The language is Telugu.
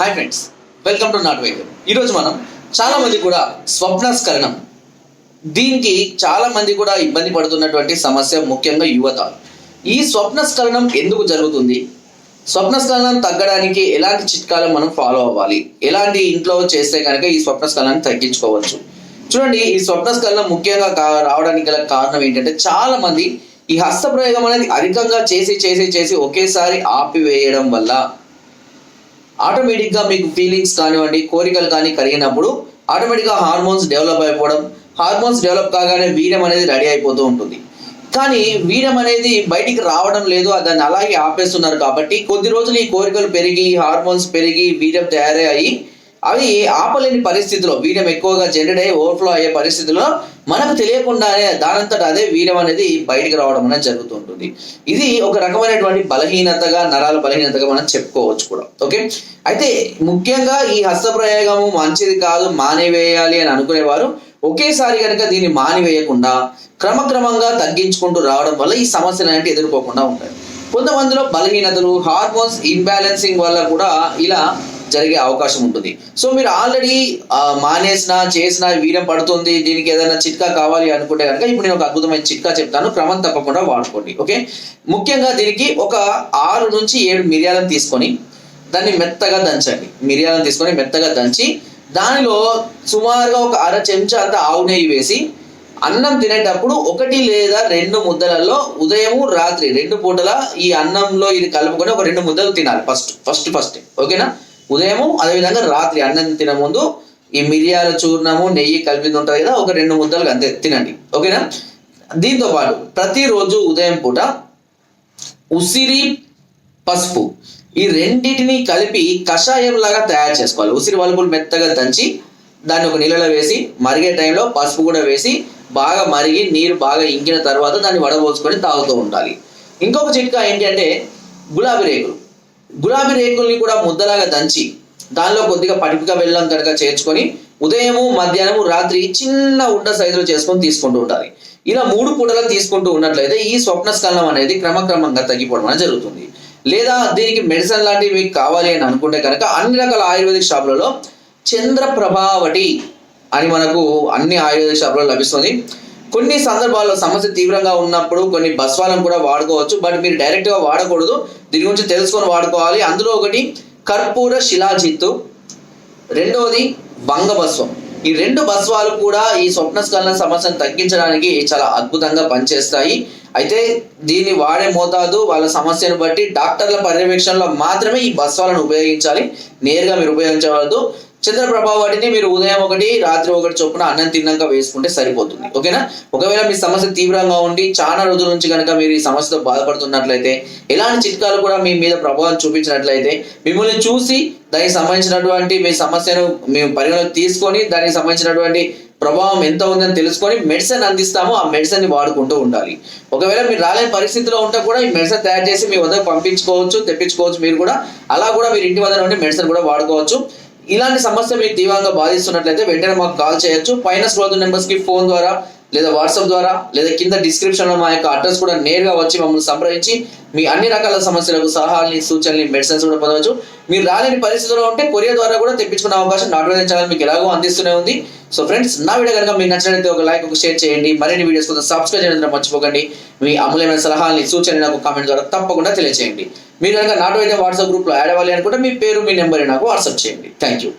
హాయ్ ఫ్రెండ్స్ వెల్కమ్ టు నాట్ వైద్యం ఈరోజు మనం చాలా మంది కూడా స్వప్నస్కరణం. దీనికి చాలా మంది కూడా ఇబ్బంది పడుతున్నటువంటి సమస్య ముఖ్యంగా యువత ఈ స్వప్నస్కరణం ఎందుకు జరుగుతుంది? స్వప్నస్కలనం తగ్గడానికి ఎలాంటి చిట్కాలు మనం ఫాలో అవ్వాలి? ఎలాంటి ఇంట్లో చేస్తే కనుక ఈ స్వప్నస్కలనాన్ని తగ్గించుకోవచ్చు? చూడండి ఈ స్వప్నస్కలనం ముఖ్యంగా కా- రావడానికి గల కారణం ఏంటంటే చాలా మంది ఈ హస్త ప్రయోగం అనేది అధికంగా చేసి చేసి చేసి ఒకేసారి ఆపివేయడం వల్ల ఆటోమేటిక్గా మీకు ఫీలింగ్స్ కానివ్వండి కోరికలు కానీ కలిగినప్పుడు ఆటోమేటిక్గా హార్మోన్స్ డెవలప్ అయిపోవడం హార్మోన్స్ డెవలప్ కాగానే వీర్యం అనేది రెడీ అయిపోతూ ఉంటుంది. కానీ వీర్యం అనేది బయటికి రావడం లేదు దాన్ని అలాగే ఆపేస్తున్నారు కాబట్టి కొద్ది రోజులు ఈ కోరికలు పెరిగి హార్మోన్స్ పెరిగి వీర్యం తయారయ్యి అవి ఆపలేని పరిస్థితిలో. వీర్యం ఎక్కువగా జనరేట్ అయ్యి ఓవర్ఫ్లో అయ్యే పరిస్థితిలో మనకు తెలియకుండానే దానంతట అదే వీర్యం అనేది బయటకు రావడం అనేది జరుగుతుంటుంది. ఇది ఒక రకమైనటువంటి బలహీనతగా నరాల బలహీనతగా మనం చెప్పుకోవచ్చు కూడా. ఓకే? అయితే ముఖ్యంగా ఈ హస్తప్రయోగము మంచిది కాదు మానేవేయాలి అని అనుకునేవారు. ఒకేసారి కనుక దీన్ని మానివేయకుండా క్రమక్రమంగా తగ్గించుకుంటూ రావడం వల్ల ఈ సమస్యలు అనేవి ఎదుర్కోకుండా ఉంటాయి. కొంతమందిలో బలహీనతలు హార్మోన్స్ ఇన్బ్యాలెన్సింగ్ వల్ల కూడా ఇలా జరిగే అవకాశం ఉంటుంది. సో మీరు ఆల్రెడీ మానేసిన చేసిన వీర్యం పడుతుంది దీనికి ఏదైనా చిట్కా కావాలి అనుకుంటే కనుక ఇప్పుడు నేను ఒక అద్భుతమైన చిట్కా చెప్తాను క్రమం తప్పకుండా వాడుకోండి ఓకే? ముఖ్యంగా దీనికి ఒక ఆరు నుంచి ఏడు మిరియాలను తీసుకొని దాన్ని మెత్తగా దంచండి. మిరియాలను తీసుకొని మెత్తగా దంచి దానిలో సుమారుగా ఒక అర చెంచా అంత ఆవు నెయ్యి వేసి అన్నం తినేటప్పుడు ఒకటి లేదా రెండు ముద్దలలో ఉదయం రాత్రి రెండు పూటల ఈ అన్నంలో ఇది కలుపుకొని ఒక రెండు ముద్దలు తినాలి ఫస్ట్ ఫస్ట్ ఫస్ట్ ఓకేనా? ఉదయము అదేవిధంగా రాత్రి అన్నం తినే ముందు ఈ మిరియాల చూర్ణము నెయ్యి కలిపింది ఉంటుంది కదా ఒక రెండు ముద్దలు అంతే తినండి. ఓకేనా? దీంతో పాటు ప్రతిరోజు ఉదయం పూట ఉసిరి పసుపు ఈ రెండింటిని కలిపి కషాయం లాగా తయారు చేసుకోవాలి. ఉసిరి వలుపులు మెత్తగా దంచి దాన్ని ఒక నీళ్ళలో వేసి మరిగే టైంలో పసుపు కూడా వేసి బాగా మరిగి నీరు బాగా ఇంకిన తర్వాత దాన్ని వడబోసుకొని తాగుతూ ఉండాలి. ఇంకొక చిట్కా ఏంటి అంటే గులాబీ రేకులు. గులాబీ రేకుల్ని కూడా ముద్దలాగా దంచి దానిలో కొద్దిగా పటిక బెల్లం కనుక చేర్చుకొని ఉదయము మధ్యాహ్నము రాత్రి చిన్న ఉండ సైజులో చేసుకొని తీసుకుంటూ ఉండాలి. ఇలా మూడు పూటలు తీసుకుంటూ ఉన్నట్లయితే ఈ స్వప్నస్కలనం అనేది క్రమక్రమంగా తగ్గిపోవడం అనేది జరుగుతుంది. లేదా దీనికి మెడిసిన్ లాంటివి మీకు కావాలి అని అనుకుంటే కనుక అన్ని రకాల ఆయుర్వేదిక్ షాపులలో చంద్ర ప్రభావటి అని మనకు అన్ని ఆయుర్వేదిక్ షాపులలో లభిస్తుంది. కొన్ని సందర్భాల్లో సమస్య తీవ్రంగా ఉన్నప్పుడు కొన్ని బస్వాలను కూడా వాడుకోవచ్చు బట్ మీరు డైరెక్ట్గా వాడకూడదు. దీని గురించి తెలుసుకొని వాడుకోవాలి. అందులో ఒకటి కర్పూర శిలాజిత్తు. రెండవది బంగబస్వం ఈ రెండు బస్వాలు కూడా ఈ స్వప్నస్కలన సమస్యను తగ్గించడానికి చాలా అద్భుతంగా పనిచేస్తాయి. అయితే దీన్ని వాడే మోతాదు వాళ్ళ సమస్యను బట్టి డాక్టర్ల పర్యవేక్షణలో మాత్రమే ఈ బస్వాలను ఉపయోగించాలి. నేరుగా మీరు ఉపయోగించవద్దు. చంద్రప్రభ వాటిని మీరు ఉదయం ఒకటి రాత్రి ఒకటి చొప్పున అన్నం తిన్నాక వేసుకుంటే సరిపోతుంది. ఓకేనా? ఒకవేళ మీ సమస్య తీవ్రంగా ఉండి చాలా రోజుల నుంచి కనుక మీరు ఈ సమస్యతో బాధపడుతున్నట్లయితే ఎలాంటి చిట్కాలు కూడా మీ మీద ప్రభావం చూపించినట్లయితే మిమ్మల్ని చూసి దానికి సంబంధించినటువంటి మీ సమస్యను మేము పరిగణలోకి తీసుకొని దానికి సంబంధించినటువంటి ప్రభావం ఎంత ఉందని తెలుసుకొని మెడిసిన్ అందిస్తామో. ఆ మెడిసిన్ని వాడుకుంటూ ఉండాలి. ఒకవేళ మీరు రాలేని పరిస్థితిలో ఉంటే కూడా ఈ మెడిసిన్ తయారు చేసి మీ వద్దకు పంపించుకోవచ్చు తెప్పించుకోవచ్చు మీరు కూడా. అలా కూడా మీరు ఇంటి వద్ద నుండి మెడిసిన్ కూడా వాడుకోవచ్చు. ఇలాంటి సమస్య మీకు తీవ్రంగా బాధిస్తున్నట్లయితే వెంటనే మాకు కాల్ చేయొచ్చు. పైన స్క్రోల్ నెంబర్స్కి ఫోన్ ద్వారా లేదా వాట్సాప్ ద్వారా లేదా కింద డిస్క్రిప్షన్లో మా యొక్క అడ్రస్ కూడా నేరుగా వచ్చి మమ్మల్ని సంప్రదించి మీ అన్ని రకాల సమస్యలకు సలహాలని సూచనలు మెడిసిన్స్ కూడా పొందవచ్చు. మీరు రాలేని పరిస్థితుల్లో ఉంటే కొరియర్ ద్వారా కూడా తెప్పించుకునే అవకాశం నాట్ వైద్యం ఛానల్ మీకు ఎలాగో అందిస్తూనే ఉంది. సో ఫ్రెండ్స్ నా వీడియో కనుక మీకు నచ్చినట్లయితే ఒక లైక్ ఒక షేర్ చేయండి. మరిన్ని వీడియోస్ కోసం సబ్స్క్రైబ్ చేయడం మర్చిపోకండి. మీ అమూల్యమైన సలహాలని సూచనలు నాకు కామెంట్ ద్వారా తప్పకుండా తెలియజేయండి మీరు కనుక నాట్ వైద్యం వాట్సాప్ గ్రూప్లో యాడ్ అవ్వాలి అనుకుంటే మీ పేరు మీ నెంబర్ నాకు వాట్సాప్ చేయండి. Thank you.